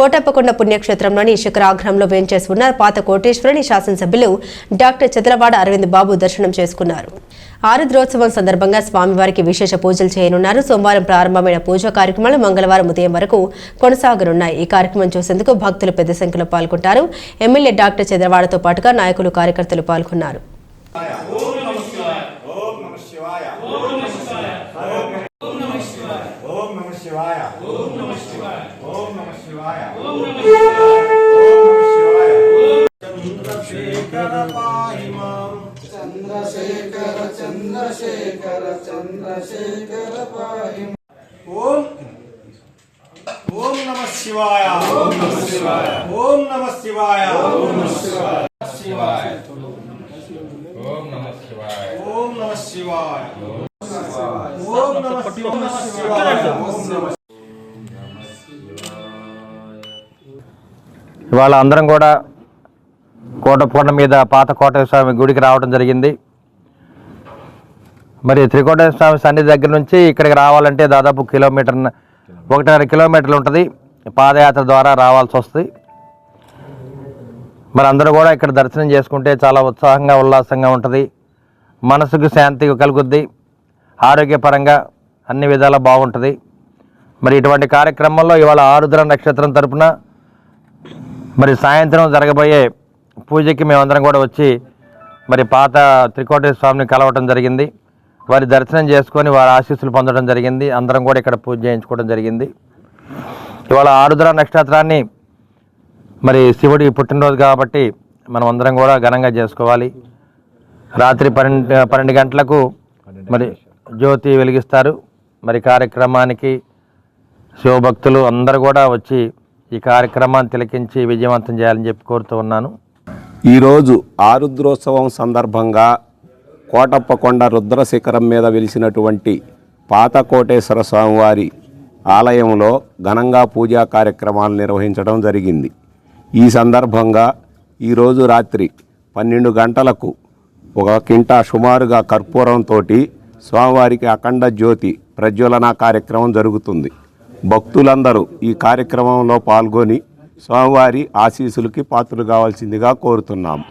కోటప్పకొండ పుణ్యక్షేత్రంలోని శిఖరాగ్రహంలో వేంచేసి ఉన్న పాత కోటేశ్వరుని శాసనసభ్యులు డాక్టర్ చంద్రవాడ అరవింద్ బాబు దర్శనం చేసుకున్నారు. ఆరుద్రోత్సవం సందర్భంగా స్వామివారికి విశేష పూజలు చేయనున్నారు. సోమవారం ప్రారంభమైన పూజా కార్యక్రమాలు మంగళవారం ఉదయం వరకు కొనసాగనున్నాయి. ఈ కార్యక్రమం చూసేందుకు భక్తులు పెద్ద సంఖ్యలో పాల్గొంటారు. ఎమ్మెల్యే డాక్టర్ చంద్రవాడతో పాటుగా నాయకులు కార్యకర్తలు పాల్గొన్నారు. ఓం चंद्रशेखर चंद्रशेखर चंद्रशेखर चंद्रशेखर पाहि ओम ओम नमः शिवाय ओम नमः शिवाय ओम नमः शिवाय ओम नमः शिवाय शिवाय। ओम नमः शिवाय। ओम नमः शिवाय। ओम नमः शिवाय। ओम नमः शिवाय। ఇవాళ అందరం కూడా కోటకొండ మీద పాత కోట స్వామి గుడికి రావడం జరిగింది. మరి త్రికోట స్వామి సన్నిధి దగ్గర నుంచి ఇక్కడికి రావాలంటే దాదాపు కిలోమీటర్ ఒకటిన్నర కిలోమీటర్లు ఉంటుంది. పాదయాత్ర ద్వారా రావాల్సి వస్తుంది. మరి అందరూ కూడా ఇక్కడ దర్శనం చేసుకుంటే చాలా ఉత్సాహంగా ఉల్లాసంగా ఉంటుంది. మనసుకు శాంతి కలుగుద్ది. ఆరోగ్యపరంగా అన్ని విధాలా బాగుంటుంది. మరి ఇటువంటి కార్యక్రమంలో ఇవాళ ఆరుద్ర నక్షత్రం తరపున మరి సాయంత్రం జరగబోయే పూజకి మేమందరం కూడా వచ్చి మరి పాత త్రికోటేశ్వర స్వామిని కలవటం జరిగింది. వారి దర్శనం చేసుకొని వారి ఆశీస్సులు పొందడం జరిగింది. అందరం కూడా ఇక్కడ పూజ చేయించుకోవడం జరిగింది. ఇవాళ ఆరుద్ర నక్షత్రాన్ని మరి శివుడి పుట్టినరోజు కాబట్టి మనం అందరం కూడా ఘనంగా చేసుకోవాలి. రాత్రి పన్నెండు పన్నెండు గంటలకు మరి జ్యోతి వెలిగిస్తారు. మరి కార్యక్రమానికి శివభక్తులు అందరూ కూడా వచ్చి ఈ కార్యక్రమాన్ని తిలకించి విజయవంతం చేయాలని చెప్పి కోరుతూ ఉన్నాను. ఈరోజు ఆరుద్రోత్సవం సందర్భంగా కోటప్పకొండ రుద్ర శిఖరం మీద వెలిసినటువంటి పాత కోటేశ్వర స్వామివారి ఆలయంలో ఘనంగా పూజా కార్యక్రమాలు నిర్వహించడం జరిగింది. ఈ సందర్భంగా ఈరోజు రాత్రి పన్నెండు గంటలకు ఒక కింటా సుమారుగా కర్పూరంతో స్వామివారికి అఖండ జ్యోతి ప్రజ్వలన కార్యక్రమం జరుగుతుంది. భక్తులందరూ ఈ కార్యక్రమంలో పాల్గొని స్వామివారి ఆశీస్సులకి పాత్రలు కావాల్సిందిగా కోరుతున్నాము